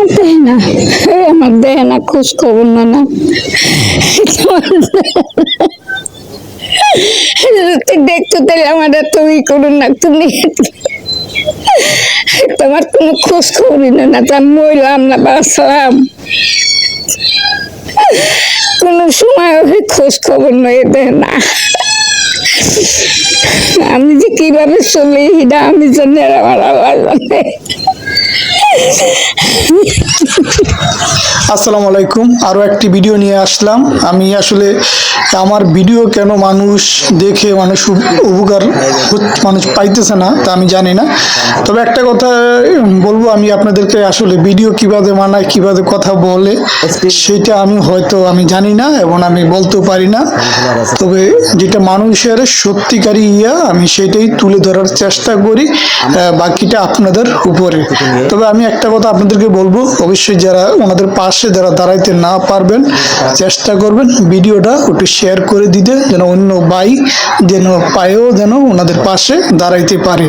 আমার দেহে না। আমার খোঁজ খবর না না। দেখতো তাহলে আমার তুমি করুন না, তুমি তোমার কোনো খোঁজ খবরই না না তার মরলাম না, বাঁচলাম। কোনো সময় খোঁজ খবর নয় দেয় না। আমি যে কীভাবে চলি সেটা আমি জানি আমার আল্লাহ জানে আসসালামু আলাইকুম। আরও একটি ভিডিও নিয়ে আসলাম। আমি আসলে আমার ভিডিও কেন মানুষ দেখে মানুষ উপকার মানুষ পাইতেছে না তা আমি জানি না। তবে একটা কথা বলব, আমি আপনাদেরকে আসলে ভিডিও কীভাবে বানায়, কীভাবে কথা বলে, সেটা আমি হয়তো আমি জানি না এবং আমি বলতেও পারি না। তবে যেটা মানুষের সত্যিকারী ইয়া, আমি সেটাই তুলে ধরার চেষ্টা করি বাকিটা আপনাদের উপরে। তবে আমি একটা কথা আপনাদেরকে বলব। অবশ্যই যারা ওনাদের পাশে যারা দাঁড়াইতে না পারবেন, চেষ্টা করবেন ভিডিওটা একটু শেয়ার করে দিতে, যেন অন্য ভাই যেন পায়েও যেন ওনাদের পাশে দাঁড়াইতে পারে।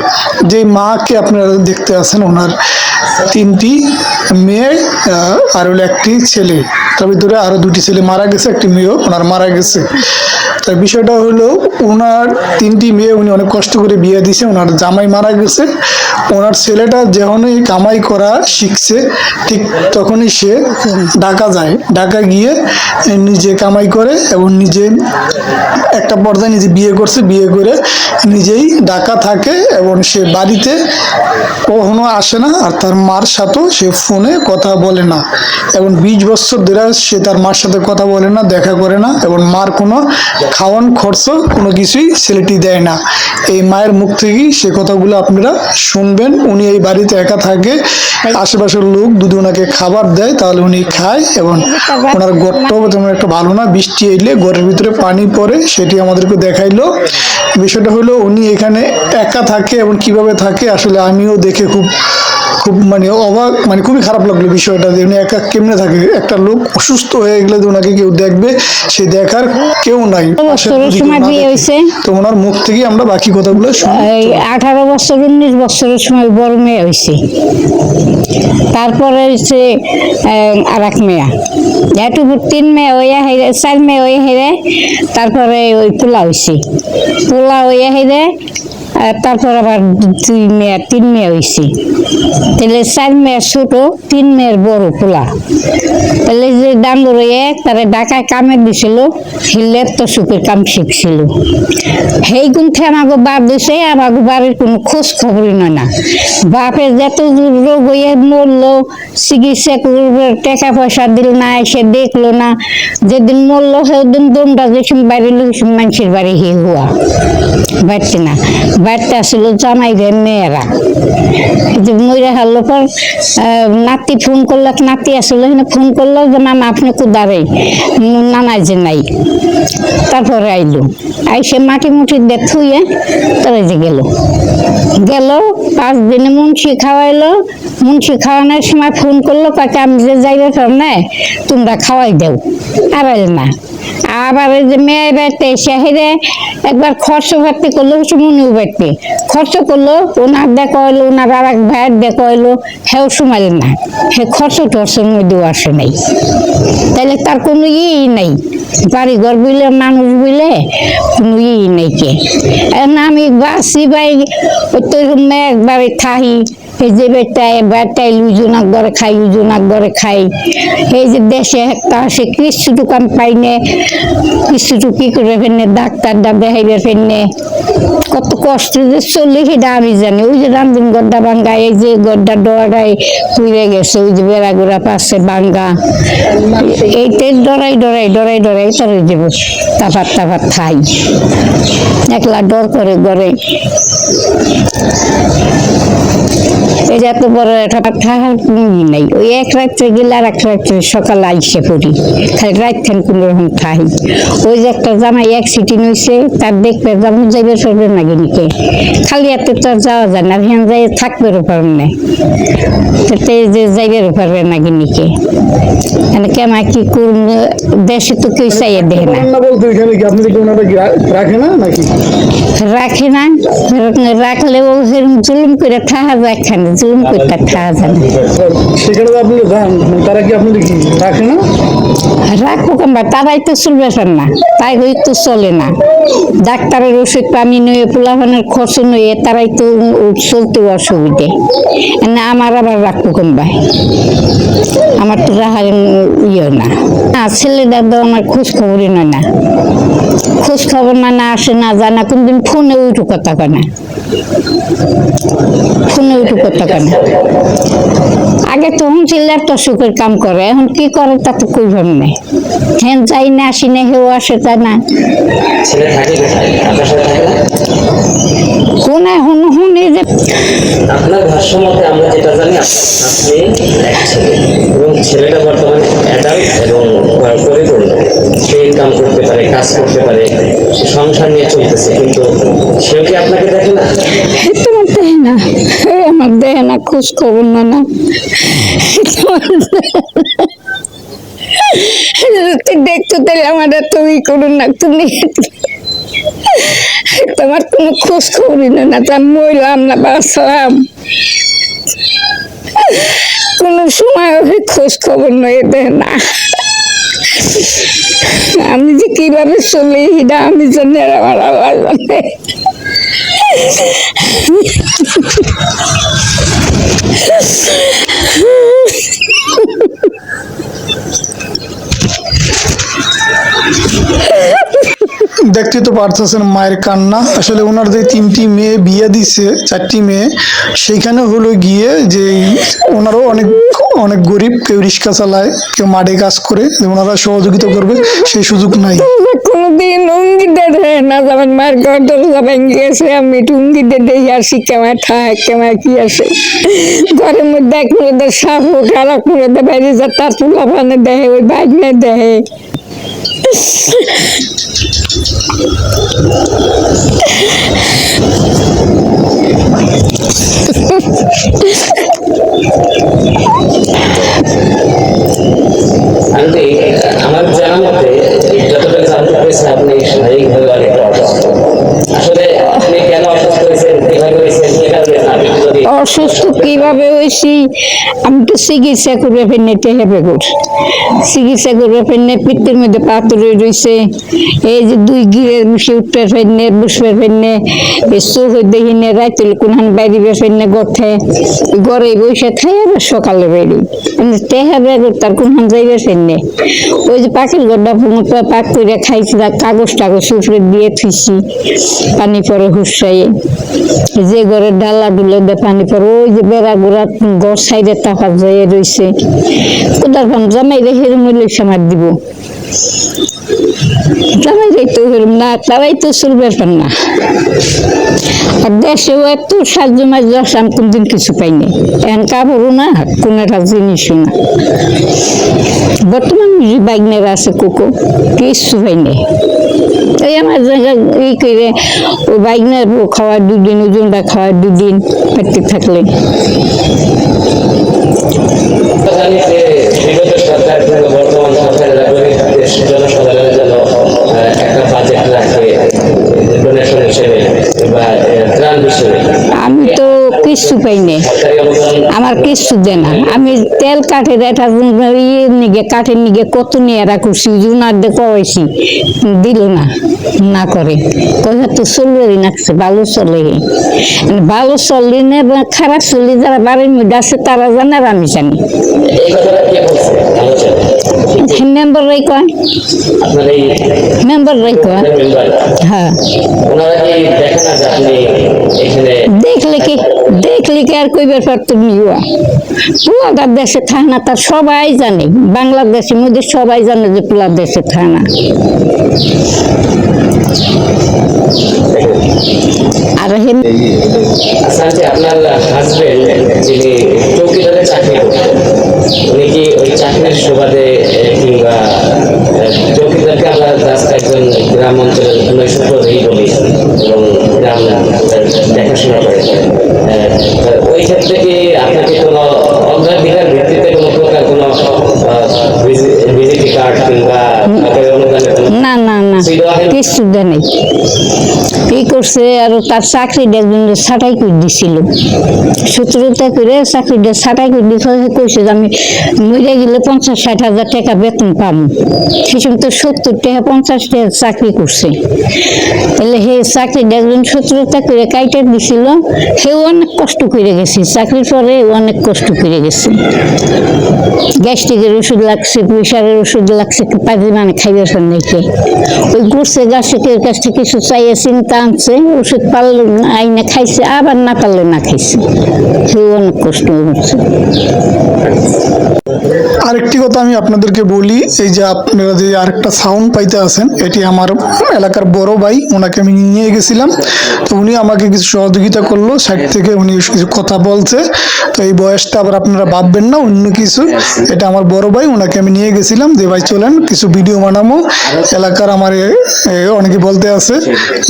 যে মাকে আপনারা দেখতে আছেন, ওনার তিনটি মেয়ে আর হলো একটি ছেলে। তার ভিতরে আরও দুটি ছেলে মারা গেছে, একটি মেয়েও ওনার মারা গেছে। তার বিষয়টা হলো, ওনার তিনটি মেয়ে উনি অনেক কষ্ট করে বিয়ে দিয়েছে ওনার জামাই মারা গেছে। ওনার ছেলেটা যখনই কামাই করা শিখছে, ঠিক তখনই সে ঢাকা যায়। ঢাকা গিয়ে নিজে কামাই করে এবং নিজে একটা পর্যায়ে নিজে বিয়ে করছে, বিয়ে করে নিজেই ঢাকা থাকে এবং সে বাড়িতে কখনো আসে না আর তার মার সাথেও সে ফোনে কথা বলে না। এবং বিশ বছর ধরে সে তার মার সাথে কথা বলে না, দেখা করে না এবং মার কোনো খাওয়ান খরচ কোনো কিছুই ছেলেটি দেয় না। এই মায়ের মুখ থেকেই সে কথাগুলো আপনারা শুনবেন উনি এই বাড়িতে একা থাকে আশেপাশের লোক যদি ওনাকে খাবার দেয় তাহলে উনি খায় এবং ওনার গড়টাও তেমন একটা ভালো না বৃষ্টি এলে ঘরের ভিতরে পানি পড়ে সেটি আমাদেরকে দেখাইলো। বিষয়টা হলো উনি এখানে একা থাকে এবং কীভাবে থাকে আসলে আমিও দেখে খুব খুব মানে অবাক মানে খুবই খারাপ লাগল বিষয়টা যে উনি একা কেমনে থাকে? একটা লোক অসুস্থ হয়ে গেলে যে ওনাকে কেউ দেখবে সে দেখার কেউ নাই। সময় না বিয়ে হয়েছে। তো ওনার মুখ থেকে আমরা বাকি কথাগুলো আঠারো বছর উনিশ বছরের সময় বড় মেয়ে হয়েছে। তারপরে হচ্ছে আর এক মেয়া। যেহেতু তিন মেয়ে হইয়া হেরে চার মেয়ে হয়ে হেরে তারপরে ওই পোলা হয়েছে পোলা হইয়া হেরে আর তারপর আবার দুই মেয়ে, তিন মেয়ে হয়েছে তাহলে চার মেয়ের ছোট, তিন মেয়ের বড় পোলা। তাহলে যে ডাঙ্গর হয়ে তারা ঢাকায় কামে দিছিল, হিলের তো সুখের কাম শিখছিল। সেই গুনতে আমাকে বাপ দিছে আমাকে বাড়ির কোনো খোঁজ খবরই নয় না। বাপের যত রোগ হয়ে মরলো, চিকিৎসা করবে টাকা পয়সা দিল না, এসে দেখল না। যেদিন মরলো, সেদিন দমটা যেসব বাড়ি লোকসব মানুষের বাড়ি হে হুয়া বাড়তে না। বাড়তে আসলো, জামাই রে মেয়েরা। যে মইরা হারলো পর নাতি ফোন করল নাতি আসলো ফোন করল যে, মামা, আপনি কোদারে? নানা যে নাই। তারপরে আইলো। আইসে মাটি মুটি দিয়ে থুয়ে তারা যে গেল। গেল, পাঁচ দিনে মুন্সি খাওয়াইলো। মুন্সি খাওয়ানোর সময় ফোন করল কাকে আমি যে যাইবে না, তোমরা খাওয়াই দেও। আর না। আবার মেয়ে বাড়িতে হেরে একবার খরচ ভর্তি করল সুমনিও বাড়িতে খরচ করল, ওনার দেখা হইল ওনার আর এক ভাইয়ের দেখা হইল হেও সময় না। হে খরচ টরচের মধ্যেও আসে নাই। তাহলে তার কোনো ইয়েই নাই। বাড়ি ঘর বুঝলে মানুষ বুঝলে কোনো ইয়েই নাই কে। আমি বাসি বাই ওই তো মেয়ে একবারে থাহি। এই যে বেটায় বেটায় লুজুনাক ঘরে খাই লুজুনাক ঘরে খাই। এই যে দেশে একটা সে কিছুটুকু আমি পাই নে। কিছুটুকু কি করে ফেলনে? ডাক্তার দা দেখাইবে ফেলনে। কত কষ্ট যে চললে সেটা আমি জানি। ওই যে রান্ধন গড্ডা ভাঙ্গা, এই যে গড্ডা ডরাই পুড়ে গেছে, ওই যে বেড়া গোড়া পাশে ভাঙ্গা। এইটাই ডরাই ডরাই ডরাই ডরাই, তার ওই যে তাপাত তাপাত খাই। একলা ডর করে ঘরে এই এত বড় একটা থাকার কোনো নাই। ওই এক রাত্রে গেলে আর এক রাত্রে সকালে আইসে পড়ি। খালি রাত খান কোনো রকম খাই ওই যে একটা জামাই অ্যাক্সিডেন্ট হয়েছে তার দেখবে যেমন যাইবে সরবে না গিনিকে। খালি এত তো যাওয়া যায় না হ্যাঁ যাই থাকবে পারবে না। তাতে যে যাইবে পারবে না গিনিকে। মানে কেমন কি করুন দেশে তো কেউ চাইয়ে দেয় না। রাখে না নাকি? রাখে না রাখলেও জুলুম করে থাকা যায় এখানে জুলুম করতে খাওয়া যায় না সেখানে আপনি যান তারা কি আপনাদের কি রাখে না? রাখব কেন তারাই তো চলবে পার না। তাই হই তো চলে না। ডাক্তারের ওষুধ পানি নয়ে, পোলাপানের খরচ নয়ে, তারাই তো চলতে অসুবিধে। না, আমার আবার রাখব কেমবা আমার তো রাহার ইয়ে না। না ছেলেটা তো আমার খোঁজ খবরই নয় না। খোঁজ খবর না না আসে, না জানা কোনদিন ফোনে উঠু কথা কয় না। ফোনে উঠু কথা কয় না। আগে তো শুনছি ল্যাপটপ সুখের কাম করে এখন কি করে তা তো কই ভাব নেই। হ্যাঁ যাই না আসি না হেও আসে তা না। কোন এখন শুনি যে আপনার ভাষ্য মতে আমরা যেটা জানি আপনার এক ছেলে। এবং ছেলেটা বর্তমানে অ্যাডাল্ট এবং পরিপূর্ণ। সে ইনকাম করতে পারে কাজ করতে পারে সংসার নিয়ে চলতেছে কিন্তু সেও কি আপনাকে দেখে না এ তোমার দেহে না এ আমার দেহে না খোঁজ খবর না। না দেখতো তাহলে আমার তুমি করুন না, তুমি তোমার কোনো খোঁজ খবরই না না তা মরলাম না, বাঁচলাম। কোনো সময় খোঁজ খবর নয় না। আমি যে কীভাবে চলি, সেটা আমি জানি আর আমার আল্লাহ জানে দেখতে তো পারতেছেন মায়ের কান্না। আসলে ওনার যে তিনটি মেয়ে বিয়ে দিছে, চারটি মেয়ে, সেইখানে হলো গিয়ে যে ওনারও অনেক অনেক গরিব, কেউ রিক্সা চালায়, কেউ মাঠে কাজ করে ওনারা সহযোগিতা করবে, সেই সুযোগ নাই। কোনদিন উঙ্গিতে না যেমন মার ঘর, দরজা ভেঙে গেছে। আমি একটু উঙ্গিতে দেখি আসি কেমন ঠাক কেমন কি আছে। ঘরের মধ্যে এক মুড়ে সাপ হোক আর এক মুড়ে বাইরে যা তার তুলা পানে দেয় ওই বাইক দেয় আমার জানা established very well in Toronto. অসুস্থ কীভাবে হয়েছি? আমি তো চিকিৎসা করবে ফেলনে টেহে বেগুর চিকিৎসা করবে ফেলনে পিত্তের মধ্যে পাথরে রয়েছে এই যে দুই গিরে বসে উঠতে ফেলনে বসবে এই চোখ দেখিনে রাইতে কোনখান বাইরে ফেলনে গঠে গড়ে বসে খাই আবার সকালে বেরি টেহে বেগুর তার কোনখান যাইবে ফেলনে ওই যে পাখির গড্ডা ফুমুটা পাক করে খাইছি কাগজ টাগজ উপরে দিয়ে থুইছি, পানি পরে হুসাইয়ে যে ঘরের ডালা ডুলে দে পানি পরে ওই যে বেড়া গোড়া ঘর সাইডে টাকা যায় রয়েছে কোথার পাম জামাই রেখে সামার দিব। জামাই না, তারাই তো না। আর দেশেও এত সাহায্য মাঝ আমি কোনদিন কিছু পাইনি। এখন কাপড়ও না, কোনো একটা জিনিসও না। বর্তমান বাইকনের আছে কোকো কিছু পাইনি। এই আমার জায়গা এই করে ওই বাইকনের খাওয়ার দুদিন ওজনটা খাওয়ার দুদিন পেটে থাকলে। আমি তো কিচ্ছু পাইনি সরকারি আমার কিচ্ছু দেয় না। আমি তেল কাঠের এটা ইয়ে নিগে কাঠের নিগে কত নিয়ে রাখছি জুনার দিয়ে কয়েছি দিল না। না করে। কথা তো চলবে নাকছে ভালো চলে ভালো চললি না খারাপ চলি যারা বাড়ির মধ্যে আছে তারা জানে আর আমি জানি। আলোচনা মেম্বাররাই কয়? আপনার এই কয়। হ্যাঁ। দেখলে কি দেখলে কি আর কইবার পারতো নিউয়া পুলাদার দেশে থাকে না তার সবাই জানে। বাংলাদেশের মধ্যে সবাই জানে যে পুলার দেশে থাকে না আর হেন আচ্ছা আপনার হাজবেন্ড যিনি চৌকিদারে চাকরি করতেন, উনি কি ওই চাকরির সুবাদে কিংবা চৌকিদারকে আমরা জাস্ট একজন গ্রাম অঞ্চলের নৈশপ্রদেই বলি এবং গ্রাম দেখাশোনা করে। ওই ক্ষেত্রে কি আপনাকে কোনো অগ্রাধিকার ভিত্তিতে কোনো প্রকার কোনো ভিজিটি কার্ড কিছু দেয় নাই ই করছে, আর তার চাকরিটা একজন ছাটাই করে দিছিল। সতেরোটা করে চাকরিটা ছাটাই করে দিতে কইছে যে আমি মরে গেলে পঞ্চাশ ষাট হাজার টাকা বেতন পাবো সে সময় তো সত্তর টাকা, পঞ্চাশ টাকা চাকরি করছে। তাহলে হে চাকরিটা একজন সতেরোটা করে কাইটা দিছিল, সেও অনেক কষ্ট করে গেছে। চাকরির পরে অনেক কষ্ট করে গেছে। গ্যাস্ট্রিকের ওষুধ লাগছে প্রেশারের ওষুধ লাগছে পাজি মানে খাইবার নাইকে ওই ঘুরছে গাছের আনছে, ওষুধ আইনে খাইছে, আবার না না খাইছে। অনেক কষ্ট হচ্ছে। আরেকটি কথা আমি আপনাদেরকে বলি, এই যে আপনারা যে আরেকটা সাউন্ড পাইতে আছেন, এটি আমার এলাকার বড় ভাই, ওনাকে আমি নিয়ে গেছিলাম। তো উনি আমাকে কিছু সহযোগিতা করল, সাইড থেকে উনি কিছু কথা বলছে। তো এই বয়সটা আবার আপনারা ভাববেন না, অন্য কিছু। এটা আমার বড় ভাই, ওনাকে আমি নিয়ে গেছিলাম, যে ভাই চলেন, কিছু ভিডিও বানাবো এলাকার আমার অনেকে বলতে আছে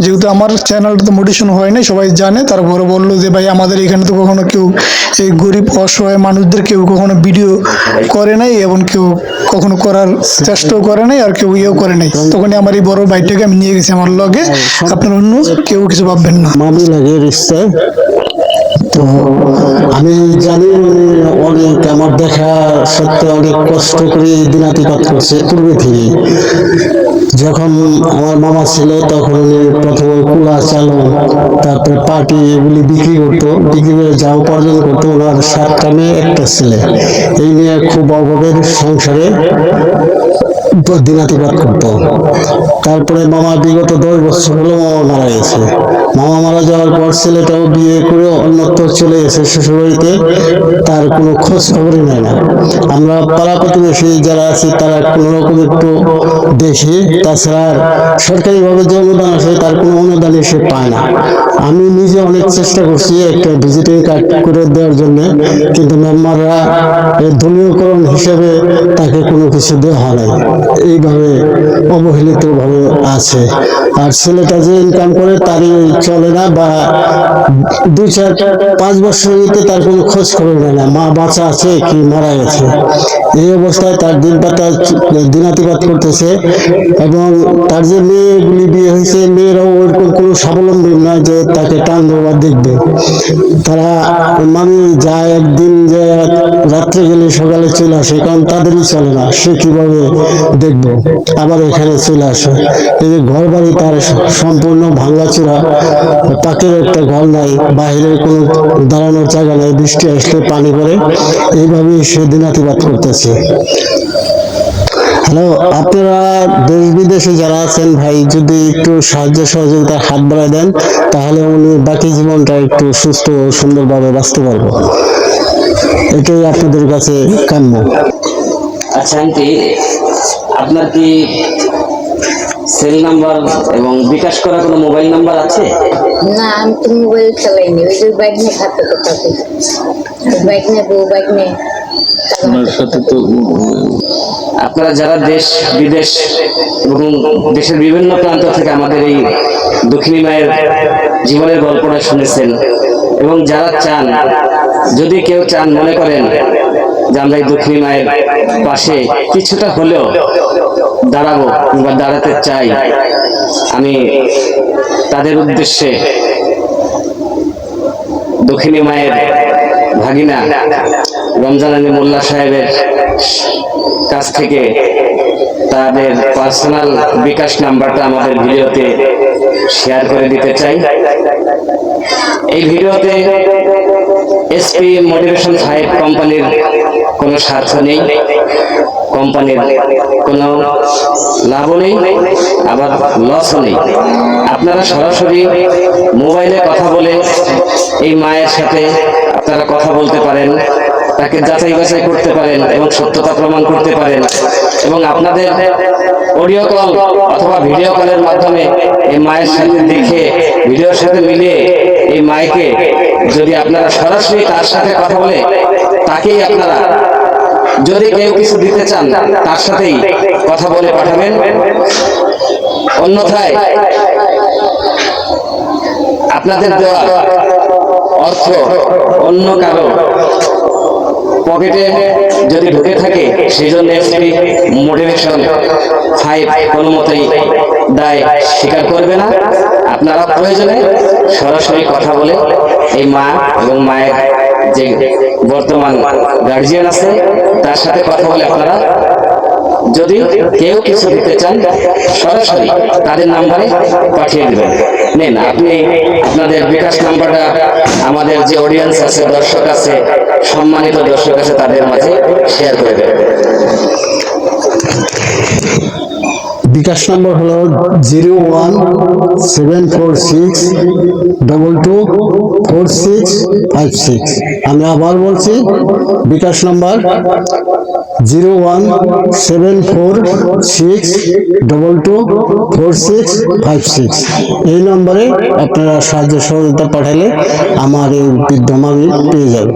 যেহেতু আমার চ্যানেলটা তো মোটিশন হয় নাই সবাই জানে। তারপরে বলল যে ভাই আমাদের এখানে তো কখনো কেউ এই গরিব অসহায় মানুষদের কেউ কখনো ভিডিও করে নাই এবং কেউ কখনো করার চেষ্টাও করে নাই আর কেউ ইয়েও করে নাই। তখনই আমার এই বড় ভাইটাকে আমি নিয়ে গেছি আমার লগে। আপনার অন্য কেউ কিছু ভাববেন না। মামি লাগে রিস্তায় তো আমি জানি অনেক আমার দেখা সত্ত্বে অনেক কষ্ট করে দিনাতিপাত করছে পূর্বে থেকে। যখন আমার মামা ছিল তখন উনি প্রথমে কুলা চালু, তারপরে পাটি এগুলি বিক্রি করতো, বিক্রি করে যা উপার্জন করতো, ওনার সাতটা মেয়ে, একটা ছেলে। এই নিয়ে খুব অভাবের সংসারে দিনাতিপাত করতো। তারপরে মামা বিগত দশ বছর হলো মামা মারা গেছে। মামা মারা যাওয়ার পর ছেলেটাও বিয়ে করে অন্যত্র চলে গেছে শ্বশুরবাড়িতে। তার কোনো খোঁজ খবরই নেয় না। আমরা পাড়া প্রতিবেশী যারা আছি, তারা কোনো রকম একটু দেখি। তাছাড়া সরকারিভাবে যে অনুদান আছে তার কোনো অনুদানই সে পায় না। আমি নিজে অনেক চেষ্টা করছি একটা ভিজিটিং কার্ড করে দেওয়ার জন্য। কিন্তু মেম্বাররা এই দলীয়করণ হিসেবে তাকে কোনো কিছু দেওয়া হয় নাই এইভাবে অবহেলিত ভাবে আছে। আর ছেলেটা যে ইনকাম করে তারই চলে না বা দুই চার পাঁচ বছর হইতে তার কোনো খোঁজ খবর নেয় না। মা বাচ্চা আছে কি মারা গেছে? এই অবস্থায় তার দিন পাতা দিনাতিপাত করতেছে এবং তার যে মেয়েগুলি বিয়ে হয়েছে, মেয়েরাও ওরকম কোনো স্বাবলম্বী নয় যে তাকে টান দেওয়া দেখবে। তারা মানে যায় একদিন যে রাত্রে গেলে সকালে চলে আসে, কারণ তাদেরই চলে না। সে কীভাবে দেখব। আবার এখানে চলে আসে। এই যে ঘর বাড়ি তার সম্পূর্ণ ভাঙাচোরা পাকের একটা ঘর নাই বাইরের কোনো দাঁড়ানোর জায়গা নাই, বৃষ্টি আসলে পানি পড়ে। এইভাবেই সে দিনাতিপাত করতেছে। হ্যালো, আপনারা দেশ বিদেশে যারা আছেন ভাই, যদি একটু সাহায্য সহযোগিতার হাত বাড়ায় দেন, তাহলে উনি বাকি জীবনটা একটু সুস্থ ও সুন্দরভাবে বাঁচতে পারব। এটাই আপনাদের কাছে কাম্য। আচ্ছা আন্টি আপনার কি সেল নাম্বার এবং বিকাশ করা কোনো মোবাইল নাম্বার আছে? না আমি তো মোবাইল চালাইনি ওই যে বাইক নিয়ে খাতে কথা বাইক নিয়ে বউ বাইক নিয়ে আপনারা যারা দেশ বিদেশ এবং দেশের বিভিন্ন প্রান্ত থেকে আমাদের এই দক্ষিণী মায়ের জীবনের গল্পটা শুনেছেন এবং যারা চান যদি কেউ চান মনে করেন এই দক্ষিণী মায়ের পাশে কিছুটা হলেও দাঁড়াবো কিংবা দাঁড়াতে চাই। আমি তাদের উদ্দেশ্যে দক্ষিণী মায়ের ভাগিনা রমজান আলী মোল্লা সাহেবের কাছ থেকে তাদের পার্সোনাল বিকাশ নাম্বারটা আমাদের ভিডিওতে শেয়ার করে দিতে চাই। এই ভিডিওতে এসপি মোটিভেশন ফাইভ কোম্পানির কোনো স্বার্থ নেই, কোম্পানির কোনো লাভও নেই, আবার লসও নেই। আপনারা সরাসরি মোবাইলে কথা বলে এই মায়ের সাথে আপনারা কথা বলতে পারেন, তাকে যাচাই বাছাই করতে পারেন এবং সত্যতা প্রমাণ করতে পারেন এবং আপনাদের অডিও কল অথবা ভিডিও কলের মাধ্যমে এই মায়ের সাথে দেখে ভিডিওর সাথে মিলিয়ে এই মাইকে যদি আপনারা সরাসরি তার সাথে কথা বলে, তাকেই আপনারা যদি কেউ কিছু দিতে চান তার সাথেই কথা বলে পাঠাবেন। অন্যথায় আপনাদের দেওয়া অর্থ অন্য কারও পকেটে যদি ঢুকে থাকে সেই জন্য এসপি মোটিভেশন ফাইভ কোনো মতেই দায় স্বীকার করবে না। আপনারা প্রয়োজনে সরাসরি কথা বলে এই মা এবং মায়ের যে বর্তমান গার্জিয়ান আছে, তার সাথে কথা বলে আপনারা যদি কেউ কিছু দিতে চান, সরাসরি তাদের নাম্বারে পাঠিয়ে দেবেন। নেন, আপনি আপনাদের বিকাশ নাম্বারটা, আমাদের যে অডিয়েন্স আছে, দর্শক আছে, সম্মানিত দর্শক আছে, তাদের মাঝে শেয়ার করে দেবেন। বিকাশ নম্বর হলো zero one seven four six double two four six five six. আমি আবার বলছি, bKash number zero one seven four six double two four six five six. এই নম্বরে আপনারা সাহায্য সহযোগিতা পাঠালে আমার এই বৃদ্ধ পেয়ে যাবে